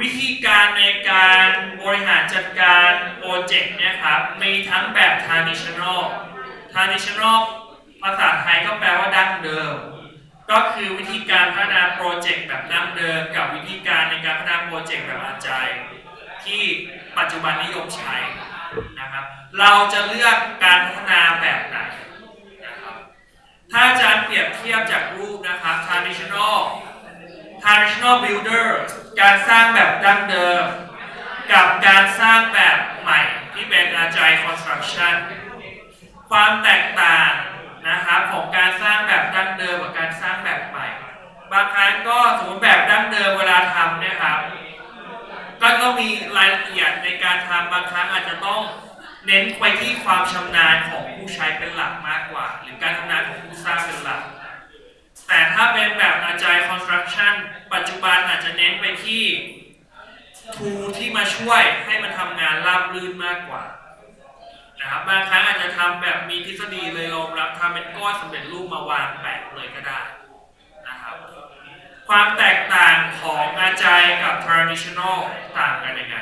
วิธีการในการบริหารจัดการโปรเจกต์เนี่ยครับมีทั้งแบบ traditional traditional ภาษาไทยก็แปลว่าดั้งเดิม ก็คือวิธีการพัฒนาโปรเจกต์แบบดั้งเดิม กับวิธีการในการพัฒนาโปรเจกต์แบบอาจายที่ปัจจุบันนิยมใช้นะครับเราจะเลือกการพัฒนาแบบไหนนะครับถ้าอาจารย์เปรียบเทียบจากรูปนะครับ traditional traditional builder การสร้างแบบดั้งเดิม กับการสร้างแบบใหม่ที่เป็น agile construction ความแตกต่างนะครับของการสร้างแบบดั้งเดิมกับการสร้างแบบใหม่ บางครั้งก็สมมติแบบดั้งเดิมเวลาทำเนี่ยครับก็ต้องมีรายละเอียดในการทำบางครั้งอาจจะต้องเน้นไปที่ความชำนาญของผู้ใช้เป็นหลักมากกว่า หรือการทำงานของผู้สร้างเป็นหลัก แต่ถ้าเป็นแบบ Agile Construction ปัจจุบัน อาจจะเน้นไปที่ tool ที่มาช่วยให้มันทำงานราบรื่นมากกว่านะครับบางครั้งอาจจะทำแบบมีทฤษฎีเลยรองรับทำเป็นก้อนสำเร็จรูปมาวางแปะเลยก็ได้นะครับความแตกต่างของ Agile กับ Traditional ต่างกันยังไง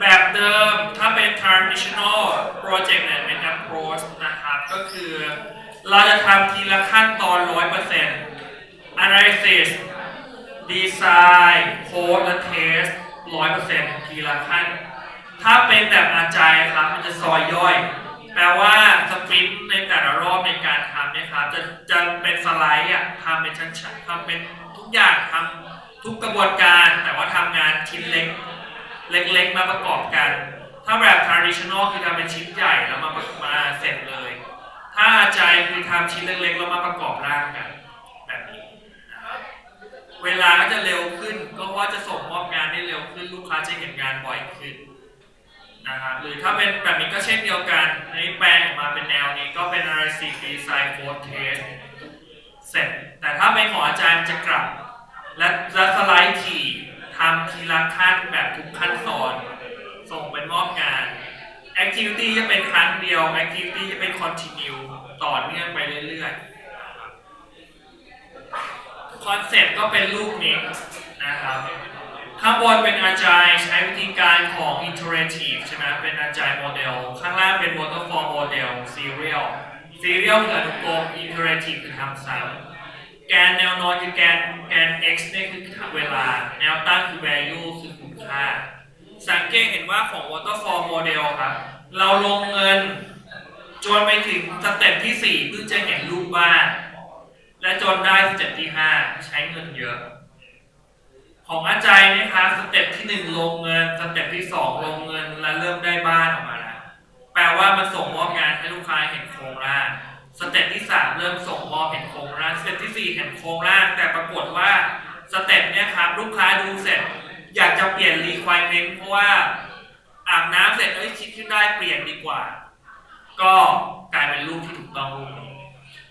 แบบเดิมถ้าเป็น traditional project management approach นะครับก็คือ เราจะทำทีละขั้นตอน100% analysis design code และ test 100%ทีละขั้น ถ้าเป็นแบบอาจายครับ มันจะซอยย่อย แปลว่าสปรินต์ในแต่ละรอบในการทำเนี่ยครับจะจะเป็นสไลด์อะทำเป็นชั้นๆทำเป็นทุกอย่างทำทุกกระบวนการแต่ว่าทำงานชิ้นเล็ก เล็กๆมาประกอบกัน ถ้าแบบ traditional คือทำเป็นชิ้นใหญ่แล้วมาประมาเสร็จเลย ถ้าอาจาย คือทำชิ้นเล็กๆแล้วมาประกอบร่างกัน แบบนี้นะครับเวลาก็จะเร็วขึ้น ก็ว่าจะส่งมอบงานได้เร็วขึ้นลูกค้าจะเห็นงานบ่อยขึ้นนะครับหรือถ้าเป็นแบบนี้ก็เช่นเดียวกันอันนี้แปลงออกมาเป็นแนวนี้ก็เป็น analysis design code test เสร็จ แต่ถ้าเป็นของอาจารย์จะกลับ และและสไลด์ทีทำทีละขั้นแบบทุกขั้นตอน ส่งเป็นมอบงาน Activity จะเป็นครั้งเดียว Activity จะเป็น continue ต่่อเนื่องไปเรื่อยๆคอนเซ็ปต์ก็เป็นรูปนี้นะครับข้างบนเป็น Agile ใช้วิธีการของ Iterative ใช่ไหมเป็น Agile Model ข้างล่างเป็น Waterfall Model Serial Serial คืออนุกรม Iterative คือทำซ้ำแกนแนวนอนคือแกนแกน x นี่คือเวลา แนวตั้งคือ value คือคุณค่า สังเกตเห็นว่าของ waterfall model ครับ เราลงเงิน จนไปถึงสเต็ปที่4เพิ่งจะเห็นรูปบ้าน และจนได้สเต็ปที่5ใช้เงินเยอะ ของอาจารย์เนี่ยครับสเต็ปที่1ลงเงินสเต็ปที่2ลงเงินและเริ่มได้บ้านออกมาแล้วแปลว่ามันส่งมอบงานให้ลูกค้าเห็นโครงร่างสเต็ปที่3เริ่มส่งมอบเห็นโครงร่างสเต็ปที่4เห็นโครงร่าง แต่ปรากฏว่าสเต็ปเนี้ยครับลูกค้าดูเสร็จ อยากจะเปลี่ยน requirement เพราะว่าอาบน้ำเสร็จเอ้ยคิดขึ้นได้เปลี่ยนดีกว่า ก็กลายเป็นรูปที่ถูกต้องรูปนี้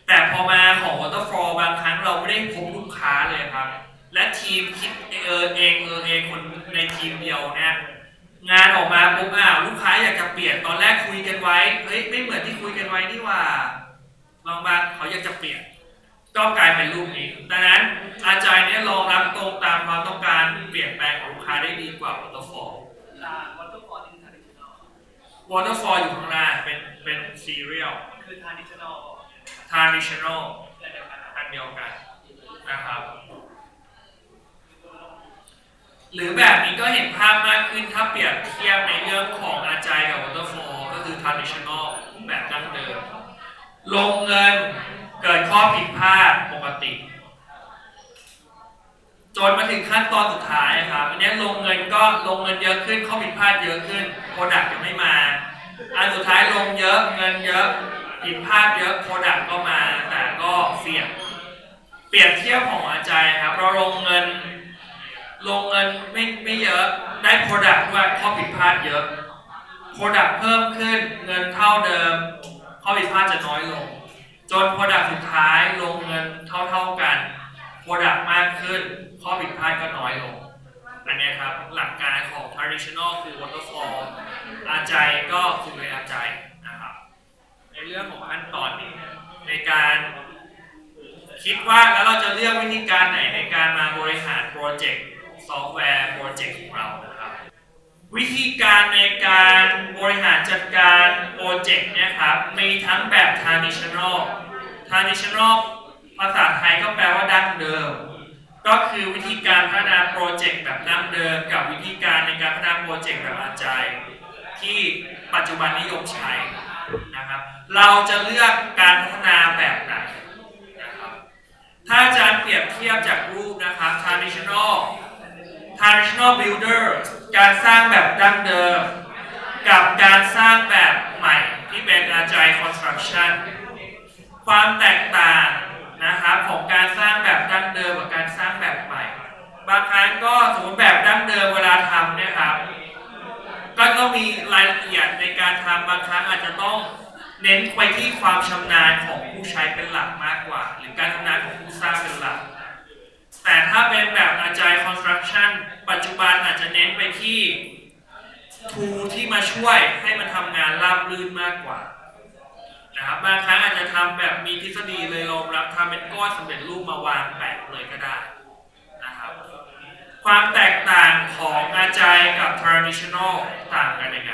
แต่พอมาของ waterfall บางครั้งเราไม่ได้พบลูกค้าเลยครับ และทีมคิดเออเองเออเองคนในทีมเดียวเนี่ยงานออกมาปุ๊บอ้าวลูกค้าอยากจะเปลี่ยนตอนแรกคุยกันไว้เฮ้ยไม่เหมือนที่คุยกันไว้นี่ว่าบางบางเขาอยากจะเปลี่ยนก็กลายเป็นรูปนี้ดังนั้นอาจารย์เนี่ยรองรับตรงตามความต้องการเปลี่ยนแปลงของลูกค้าได้ดีกว่า waterfall อ่า waterfall in traditional waterfall อยู่ข้างหน้าเป็นเป็น serial คือ traditional traditional แต่เดียวกันอันเดียวกันนะครับ หรือแบบนี้ก็เห็นภาพมากขึ้นถ้าเปรียบเทียบในเรื่องของอาจายกับ waterfall ก็คือ traditional แบบดั้งเดิมลงเงินเกิดข้อผิดพลาดปกติ จนมาถึงขั้นตอนสุดท้ายครับอันนี้ลงเงินก็ลงเงินเยอะขึ้นข้อผิดพลาดเยอะขึ้นโปรดักต์ยังไม่มา อันสุดท้ายลงเยอะเงินเยอะผิดพลาดเยอะโปรดักต์ก็มาแต่ก็เสี่ยงเปรียบเทียบของอาจารย์ครับ เราลงเงิน ลงเงินไม่ไม่เยอะได้โปรดักต์ด้วยข้อผิดพลาดเยอะโปรดักต์เพิ่มขึ้นเงินเท่าเดิม ข้อผิดพลาดจะน้อยลง จนโปรดักต์สุดท้ายลงเงินเท่าเท่ากัน โปรดักต์มากขึ้น ข้อผิดพลาดก็น้อยลง อันนี้ครับหลักการของ traditional คือ waterfall อาจายก็คืออาจายนะครับ ในเรื่องของขั้นตอนนี้ในการคิดว่าแล้วเราจะเลือกวิธีการไหนในการมาบริหารโปรเจกต์ซอฟต์แวร์โปรเจกต์ของเรานะครับ วิธีการในการบริหารจัดการโปรเจกต์เนี่ยครับมีทั้งแบบ traditional traditional ภาษาไทยก็แปลว่าดั้งเดิม ก็คือวิธีการพัฒนาโปรเจกต์แบบดั้งเดิม กับวิธีการในการพัฒนาโปรเจกต์แบบอาจายที่ปัจจุบันนิยมใช้นะครับ เราจะเลือกการพัฒนาแบบไหนนะครับ ถ้าอาจารย์เปรียบเทียบจากรูปนะครับ traditional traditional builder การสร้างแบบดั้งเดิม กับการสร้างแบบใหม่ที่เป็น agile construction ความแตกต่าง การสร้างแบบดั้งเดิมกับการสร้างแบบใหม่ บางครั้งก็สมมติแบบดั้งเดิมเวลาทำเนี่ยครับ ก็ต้องมีรายละเอียดในการทำบางครั้งอาจจะต้องเน้นไปที่ความชำนาญของผู้ใช้เป็นหลักมากกว่า หรือการทำงานของผู้สร้างเป็นหลัก แต่ถ้าเป็นแบบ Agile Construction ปัจจุบันอาจจะเน้นไปที่ tool ที่มาช่วยให้มันทำงานราบรื่นมากกว่า นะครับบางครั้งอาจจะทำแบบมีทฤษฎีเลยรองรับทำเป็นก้อนสำเร็จรูปมาวางแปะเลยก็ได้นะครับ ความแตกต่างของ Agile กับ Traditional ต่างกันยังไง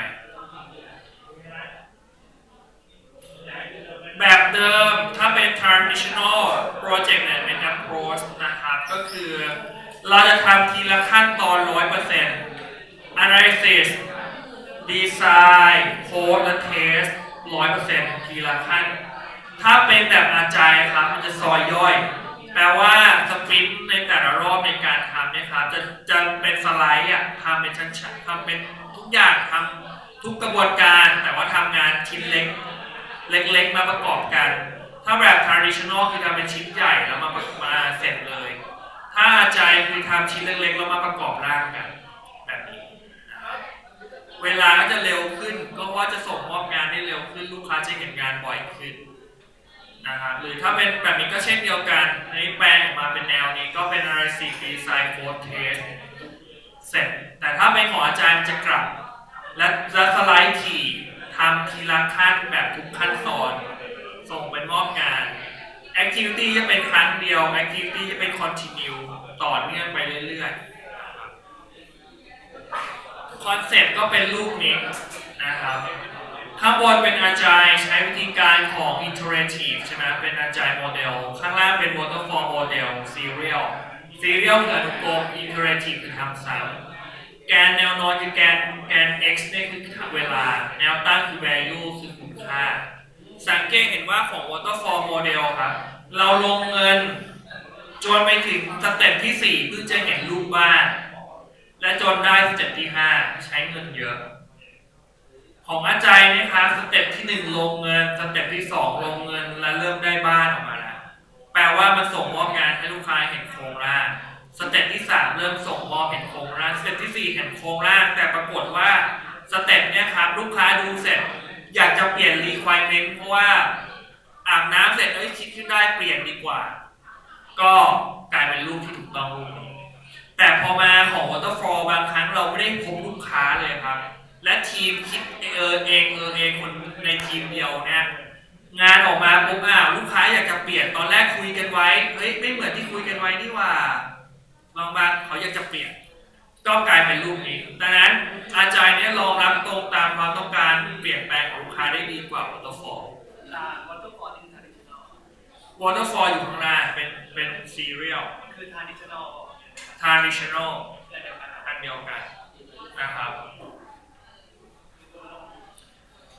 แบบเดิมถ้าเป็น traditional project management approach นะครับ ก็คือเราจะทำทีละขั้นตอน 100% analysis design code และ test 100%ทีละขั้น ถ้าเป็นแบบอาจายครับ มันจะซอยย่อย แปลว่าสปรินต์ในแต่ละรอบในการทำเนี่ยครับจะจะเป็นสไลด์อะทำเป็นชั้นๆทำเป็นทุกอย่างทำทุกกระบวนการ แต่ว่าทำงานชิ้นเล็ก เล็กๆ มาประกอบกัน ถ้าแบบ traditional คือทำเป็นชิ้นใหญ่แล้วมามาเสร็จเลย ถ้าใจคือทำชิ้นเล็กๆแล้วมาประกอบร่างกัน แบบนี้นะครับ เวลาก็จะเร็วขึ้น ก็ว่าจะส่งมอบงานได้เร็วขึ้นลูกค้าจะเห็นงานบ่อยขึ้นนะครับหรือถ้าเป็นแบบนี้ก็เช่นเดียวกันอันนี้แปลงออกมาเป็นแนวนี้ก็เป็น analysis design code test เสร็จ แต่ถ้าเป็นของอาจารย์จะกลับ และและสไลด์ทีทำทีละขั้นแบบทุกขั้นตอน ส่งเป็นมอบงาน Activity จะเป็นครั้งเดียว Activity จะเป็น continue ต่อเนื่องไปเรื่อยๆ คอนเซ็ปต์ก็เป็นรูปนี้นะครับ ข้างบนเป็น Agile ใช้วิธีการของ Iterative ใช่ไหมเป็น Agile Model ข้างล่างเป็น Waterfall Model Serial Serial คืออนุกรม Iterative คือทำซ้ำแกนแนวนอนคือแกนแกน x เนี่ยคือเวลา แนวตั้งคือ value คือคุณค่า สังเกตเห็นว่าของ waterfall model ครับเราลงเงินจนไปถึงสเต็ปที่ 4 เพื่อจะเห็นรูปบ้าน และจนได้สเต็ปที่5ใช้เงินเยอะ ของอาจารย์นะครับสเต็ปที่1ลงเงินสเต็ปที่2ลงเงินและเริ่มได้บ้านออกมาแล้วแปลว่ามันส่งมอบงานให้ลูกค้าเห็นโครงร่างสเต็ปที่3เริ่มส่งมอบเห็นโครงร่างสเต็ปที่4เห็นโครงร่างแต่ปรากฏว่าสเต็ปเนี่ยครับลูกค้าดูเสร็จ อยากจะเปลี่ยน requirement เพราะว่าอาบน้ำเสร็จเอ้ยคิดขึ้นได้เปลี่ยนดีกว่า ก็กลายเป็นรูปที่ถูกต้องรูปนี้ แต่พอมาของ waterfall บางครั้งเราไม่ได้พบลูกค้าเลยครับ และทีมคิดเออเองเออเองคนในทีมเดียวเนี่ยงานออกมาปุ๊บอ้าวลูกค้าอยากจะเปลี่ยนตอนแรกคุยกันไว้เฮ้ยไม่เหมือนที่คุยกันไว้นี่หว่าบางบางเขาอยากจะเปลี่ยนก็กลายเป็นรูปนี้ดังนั้นอาจารย์เนี่ยรองรับตรงตามความต้องการเปลี่ยนแปลงของลูกค้าได้ดีกว่า waterfall อ่า waterfall in traditional waterfall อยู่ข้างหน้าเป็นเป็น serial คือ traditional traditional เกิดเดียวกันนะอันเดียวกันนะครับ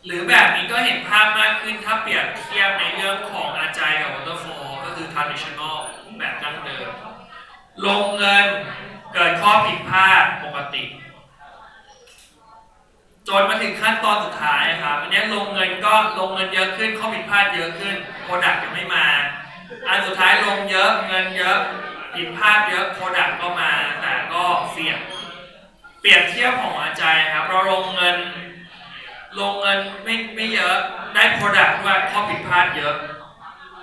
หรือแบบนี้ก็เห็นภาพมากขึ้นถ้าเปรียบเทียบในเรื่องของอาจายกับ waterfall ก็คือ traditional แบบดั้งเดิม ลงเงินเกิดข้อผิดพลาดปกติจนมาถึงขั้นตอนสุดท้ายครับอันนี้ลงเงินก็ลงเงินเยอะขึ้นข้อผิดพลาดเยอะขึ้นโปรดักต์ยังไม่มา อันสุดท้ายลงเยอะเงินเยอะ ผิดพลาดเยอะโปรดักก็มาแต่ก็เสี่ยงเปรียบเทียบของอาจารย์ครับเราลงเงิน ลงเงินไม่ไม่เยอะได้โปรดักด้วยข้อผิดพลาดเยอะ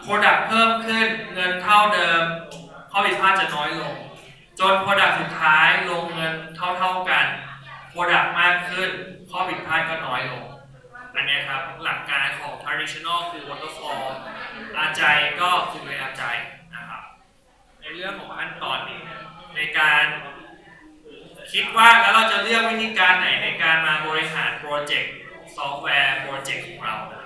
โปรดักเพิ่มขึ้นเงินเท่าเดิม ข้อผิดพลาดจะน้อยลง จนโปรดักสุดท้ายลงเงินเท่าเท่ากันโปรดักมากขึ้น ข้อผิดพลาดก็น้อยลงอันนี้ครับหลักการของ traditional คือ waterfall อาจายก็คือเป็นอาจายนะครับใน เรื่องของขั้นตอนนี้ในการคิดว่าแล้วเราจะเลือกวิธีการไหนในการมาบริหารโปรเจกต์ซอฟต์แวร์โปรเจกต์ของเรานะ